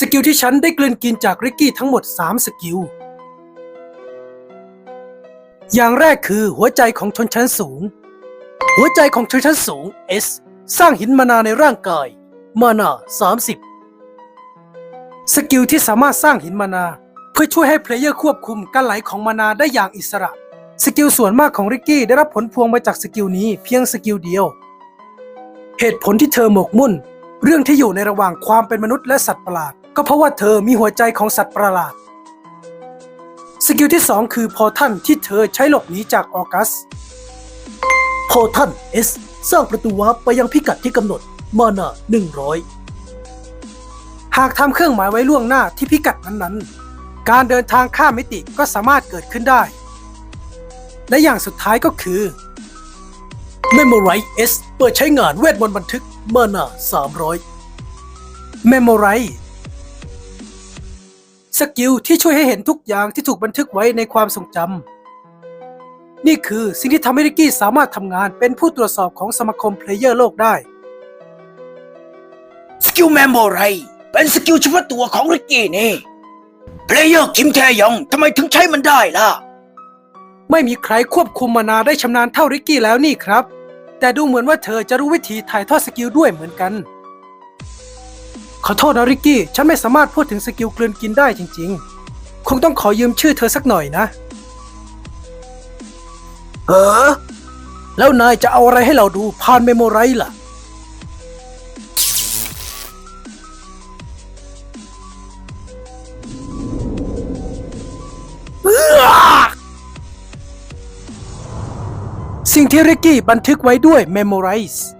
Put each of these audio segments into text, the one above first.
สกิลที่ฉันได้กลืนกินจากริกกี้ทั้งหมด 3 สกิล อย่างแรกคือหัวใจของชนชั้นสูง หัวใจของชนชั้นสูง S สร้างหินมานาในร่างกาย มานา 30 สกิลที่สามารถสร้างหินมานา เพื่อช่วยให้เพลเยอร์ควบคุมการไหลของมานาได้อย่างอิสระ สกิลส่วนมากของริกกี้ได้รับผลพวงมาจากสกิลนี้เพียงสกิลเดียว เหตุผลที่เธอหมกมุ่น เรื่องที่อยู่ในระหว่างความเป็นมนุษย์และสัตว์ประหลาด ก็เพราะว่าเธอมีหัวใจของสัตว์ประหลาด สกิลที่ 2 คือพอทันที่เธอใช้หลบหนีจากออกัส พอทัน S สร้างประตูวาร์ปไปยังพิกัดที่กำหนด มานา100 หากทำเครื่องหมายไว้ล่วงหน้าที่พิกัดนั้นๆ การเดินทางข้ามมิติก็สามารถเกิดขึ้นได้ และอย่างสุดท้ายก็คือ Memorize S เปิดใช้งานเวทมนต์บันทึกมานา300 Memorize สกิลที่ช่วยให้เห็นทุกอย่างที่ถูกบันทึกไว้ในความทรงจำนี่คือสิ่งที่ทำให้ริกกี้สามารถทำงานเป็นผู้ตรวจสอบของสมาคมเพลเยอร์โลกได้ สกิลแมมโมไรเป็นสกิลเฉพาะตัวของริกกี้นี่เพลเยอร์คิมแทยองทำไมถึงใช้มันได้ล่ะ ไม่มีใครควบคุมมานาได้ชำนาญเท่าริกกี้แล้วนี่ครับ แต่ดูเหมือนว่าเธอจะรู้วิธีถ่ายทอดสกิลด้วยเหมือนกันข อโทษนะริกกี้ ฉันไม่สามารถพูดถึงสกิลกลืนกินได้จริงๆ คงต้องขอยืมชื่อเธอสักหน่อยนะ เออ แล้วนายจะเอาอะไรให้เราดูผ่านเมโมไรล่ะ สิ่งที่ริกกี้บันทึกไว้ด้วย Memorize คือ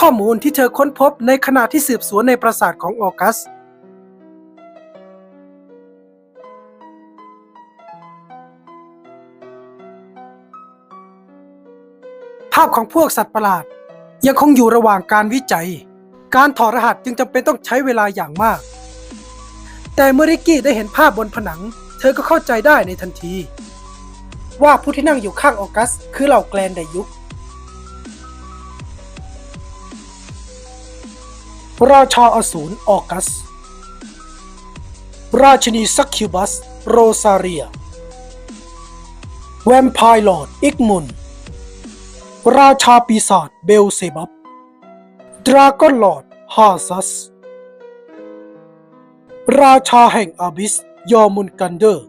ข้อมูลที่เธอค้นพบในขณะที่สืบสวนในปราสาทของออกัส ภาพของพวกสัตว์ประหลาด ยังคงอยู่ระหว่างการวิจัย การถอดรหัสจึงจำเป็นต้องใช้เวลาอย่างมาก แต่เมื่อริกกี้ได้เห็นภาพบนผนัง เธอก็เข้าใจได้ในทันที ว่าผู้ที่นั่งอยู่ข้างออกัส คือเหล่าแกลนไดยุค ราชาอสูรออกัส ราชินีซักคิวบัส โรซาเรีย แวมไพร์ลอร์ดอิกมุน ราชาปีศาจเบลเซบับ ดราก้อนลอร์ดฮาซัส ราชาแห่งอาบิส ยอมุนกันเดอร์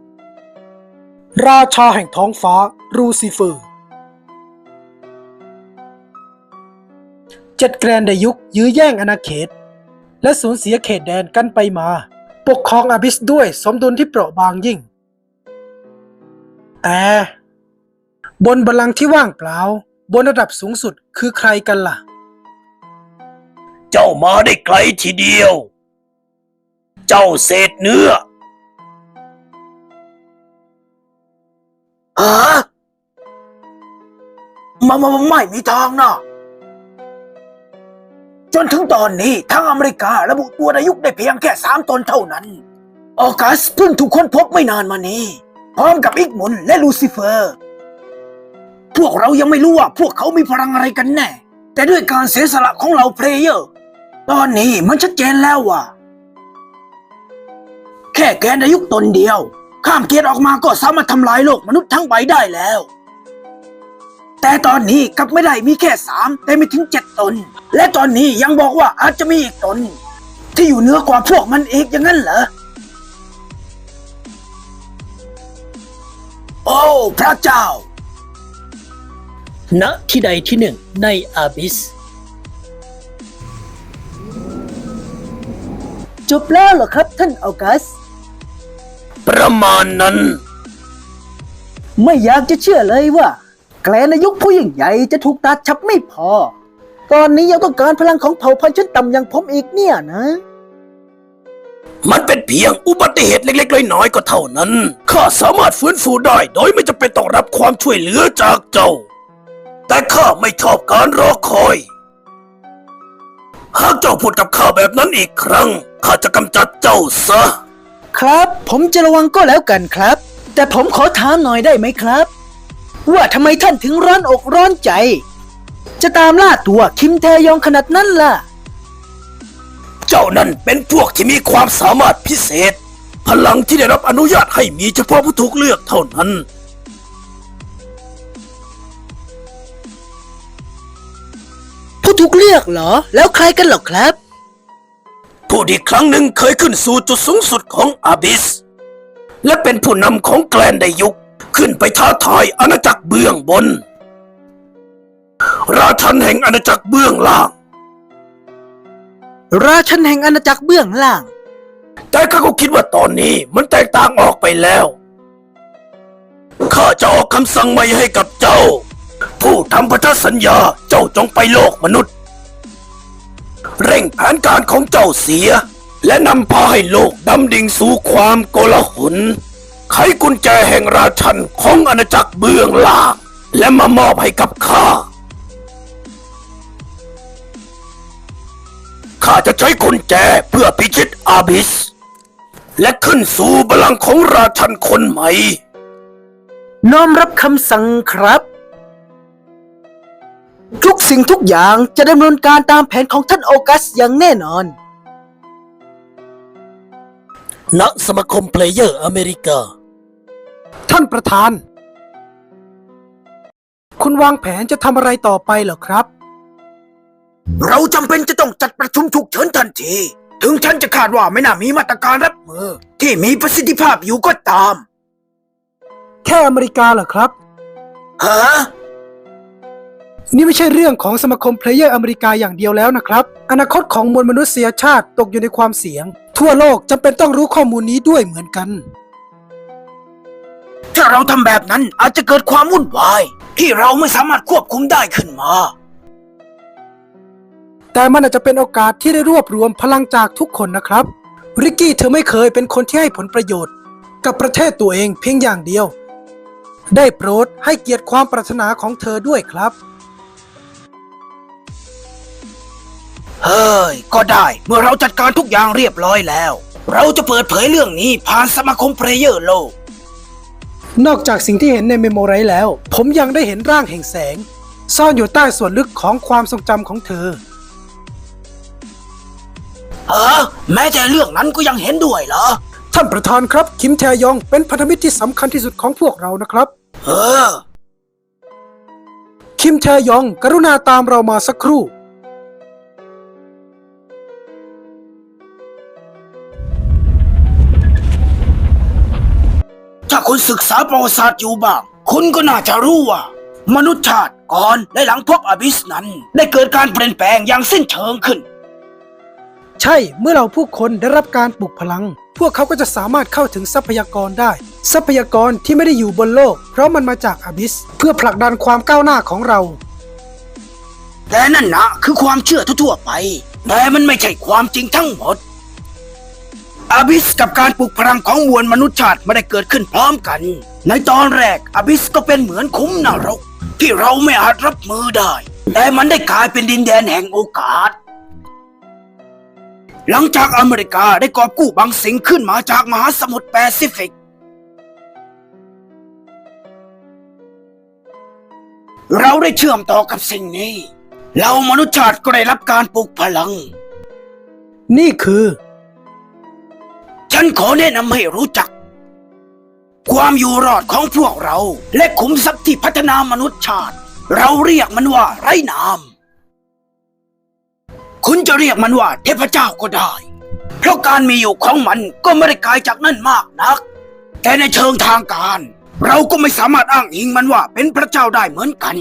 ราชาแห่งท้องฟ้า รูซิเฟอร์ เจ็ดแกรนไดยุคยื้อแย่งอาณาเขต และสูญเสียเขตแดนกันไปมา ปกครองอาบิสด้วยสมดุลที่เปราะบางยิ่ง แต่ บนบัลลังก์ที่ว่างเปล่า บนระดับสูงสุดคือใครกันล่ะ เจ้ามาได้ไกลทีเดียว เจ้าเศษเนื้อฮะมามามาไม่มีทางนะ จนถึงตอนนี้ทั้งอเมริการะบุตัวนายุได้เพียงแค่สามตนเท่านั้น ออกัสเพิ่งถูกค้นพบไม่นานมานี้ พร้อมกับอิกมุนและลูซิเฟอร์ พวกเรายังไม่รู้ว่าพวกเขามีพลังอะไรกันแน่ แต่ด้วยการเสียสละของเราเพลเยอร์ ตอนนี้มันชัดเจนแล้วว่า แค่แกนอายุตนเดียว ข้ามเกียรออกมาก็สามารถทำลายโลกมนุษย์ทั้งใบได้แล้ว แต่ตอนนี้กลับไม่ได้มีแค่สามแต่ไม่ถึงเจ็ดตน และตอนนี้ยังบอกว่าอาจจะมีอีกตน ที่อยู่เหนือกว่าพวกมันอีกอย่างนั้นเหรอ โอ้พระเจ้า ณที่ใดที่หนึ่งในอาบิส จบแล้วเหรอครับท่านออกัส ประมาณนั้น ไม่อยากจะเชื่อเลยว่า แกลนยุคผู้ยิ่งใหญ่จะถูกตัดชับไม่พอ ตอนนี้ยังต้องการพลังของเผ่าพันธุ์ชั้นต่ำอย่างผมอีกเนี่ยนะ มันเป็นเพียงอุบัติเหตุเล็กๆน้อยๆก็เท่านั้น ข้าสามารถฟื้นฟูได้โดยไม่จำเป็นต้องรับความช่วยเหลือจากเจ้า แต่ข้าไม่ชอบการรอคอย หากเจ้าพูดกับข้าแบบนั้นอีกครั้ง ข้าจะกำจัดเจ้าซะ ครับ ผมจะระวังก็แล้วกันครับ แต่ผมขอถามหน่อยได้ไหมครับ ว่าทำไมท่านถึงร้อนอกร้อนใจ จะตามล่าตัวคิมแทยองขนาดนั้นล่ะ เจ้านั่นเป็นพวกที่มีความสามารถพิเศษ พลังที่ได้รับอนุญาตให้มีเฉพาะผู้ถูกเลือกเท่านั้น ผู้ถูกเลือกเหรอ แล้วใครกันเหรอครับ ผู้ที่ครั้งหนึ่งเคยขึ้นสู่จุดสูงสุดของอาบิส และเป็นผู้นำของแกลนไดยุค ขึ้นไปท้าทายอาณาจักรเบื้องบน ราชันแห่งอาณาจักรเบื้องล่าง ราชันแห่งอาณาจักรเบื้องล่าง แต่ข้าก็คิดว่าตอนนี้มันแตกต่างออกไปแล้ว ข้าจะออกคำสั่งใหม่ให้กับเจ้า ผู้ทำพันธสัญญาเจ้าจงไปโลกมนุษย์ เร่งแผนการของเจ้าเสีย และนำพาให้โลกดำดิ่งสู่ความโกลาหล ไขกุญแจแห่งราชันของอาณาจักรเบื้องล่าง และมามอบให้กับข้า ข้าจะใช้กุญแจเพื่อพิชิตอาบิส และขึ้นสู่บัลลังก์ของราชันคนใหม่ น้อมรับคำสั่งครับ ทุกสิ่งทุกอย่างจะดำเนินการตามแผนของท่านโอกัสอย่างแน่นอน ณสมาคมเพลเยอร์อเมริกา ท่านประธาน คุณวางแผนจะทำอะไรต่อไปเหรอครับ เราจำเป็นจะต้องจัดประชุมฉุกเฉินทันที ถึงฉันจะคาดว่าไม่น่ามีมาตรการรับมือ ที่มีประสิทธิภาพอยู่ก็ตาม แค่อเมริกาเหรอครับ ฮะ นี่ไม่ใช่เรื่องของสมาคมเพลเยอร์อเมริกาอย่างเดียวแล้วนะครับ อนาคตของมวลมนุษยชาติตกอยู่ในความเสี่ยง ทั่วโลกจำเป็นต้องรู้ข้อมูลนี้ด้วยเหมือนกัน ถ้าเราทำแบบนั้นอาจจะเกิดความวุ่นวาย ที่เราไม่สามารถควบคุมได้ขึ้นมา แต่มันอาจจะเป็นโอกาสที่ได้รวบรวมพลังจากทุกคนนะครับ ริกกี้เธอไม่เคยเป็นคนที่ให้ผลประโยชน์ กับประเทศตัวเองเพียงอย่างเดียว ได้โปรดให้เกียรติความปรารถนาของเธอด้วยครับ เฮ้ย ก็ได้เมื่อเราจัดการทุกอย่างเรียบร้อยแล้ว เราจะเปิดเผยเรื่องนี้ผ่านสมาคมเพลเยอร์โลก นอกจากสิ่งที่เห็นในเมโมไรแล้ว ผมยังได้เห็นร่างแห่งแสง ซ่อนอยู่ใต้ส่วนลึกของความทรงจำของเธอ เออ แม้แต่เรื่องนั้นก็ยังเห็นด้วยเหรอ ท่านประธานครับ คิมแทยองเป็นพันธมิตรที่สำคัญที่สุดของพวกเรานะครับ เออ คิมแทยอง กรุณาตามเรามาสักครู่ คุณศึกษาประวัติศาสตร์อยู่บ้าง คุณก็น่าจะรู้ว่า มนุษยชาติก่อนและหลังพบอบิสนั้น ได้เกิดการเปลี่ยนแปลงอย่างสิ้นเชิงขึ้น ใช่เมื่อเราผู้คนได้รับการปลุกพลัง พวกเขาก็จะสามารถเข้าถึงทรัพยากรได้ ทรัพยากรที่ไม่ได้อยู่บนโลก เพราะมันมาจากอบิส เพื่อผลักดันความก้าวหน้าของเรา แต่นั่นนะคือความเชื่อทั่วๆไป แต่มันไม่ใช่ความจริงทั้งหมด อาบิสกับการปลุกพลังของมวลมนุษยชาติไม่ได้เกิดขึ้นพร้อมกัน ในตอนแรกอาบิสก็เป็นเหมือนคุ้มนรก ที่เราไม่อาจรับมือได้ แต่มันได้กลายเป็นดินแดนแห่งโอกาส หลังจากอเมริกาได้กอบกู้บางสิ่งขึ้นมาจากมหาสมุทรแปซิฟิก เราได้เชื่อมต่อกับสิ่งนี้ เรามนุษยชาติก็ได้รับการปลุกพลัง นี่คือ ฉันขอแนะนำให้รู้จัก ความอยู่รอดของพวกเรา และขุมทรัพย์ที่พัฒนามนุษยชาติ เราเรียกมันว่าไร้นาม คุณจะเรียกมันว่าเทพเจ้าก็ได้ เพราะการมีอยู่ของมันก็ไม่ได้ไกลจากนั่นมากนัก แต่ในเชิงทางการ เราก็ไม่สามารถอ้างอิงมันว่าเป็นพระเจ้าได้เหมือนกัน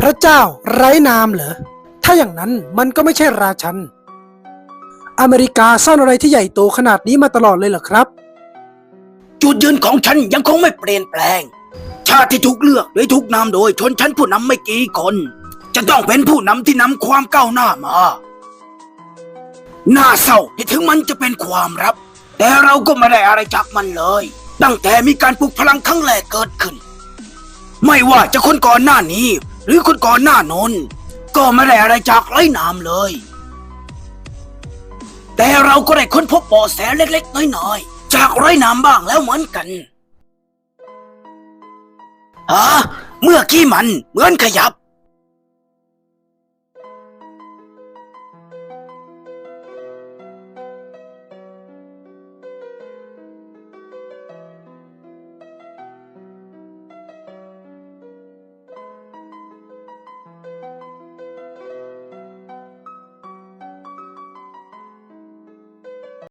พระเจ้าไร้นามเหรอถ้าอย่างนั้นมันก็ไม่ใช่ราชัน อเมริกาซ่อนอะไรที่ใหญ่โตขนาดนี้มาตลอดเลยเหรอครับ จุดยืนของฉันยังคงไม่เปลี่ยนแปลง ชาติที่ถูกเลือกโดยถูกนำโดยชนชั้นผู้นำไม่กี่คน จะต้องเป็นผู้นำที่นำความก้าวหน้ามา น่าเศร้าที่ถึงมันจะเป็นความลับ แต่เราก็ไม่ได้อะไรจากมันเลย ตั้งแต่มีการปลุกพลังครั้งแรกเกิดขึ้น ไม่ว่าจะคนก่อนหน้านี้ หรือคนก่อนหน้านนก็ไม่ได้อะไรจากไร้นามเลย แต่เราก็ได้ค้นพบเบาะแสเล็กๆ น้อยๆ จากไร้นามบ้างแล้วเหมือนกันฮะเมื่อกี้มันเหมือนขยับ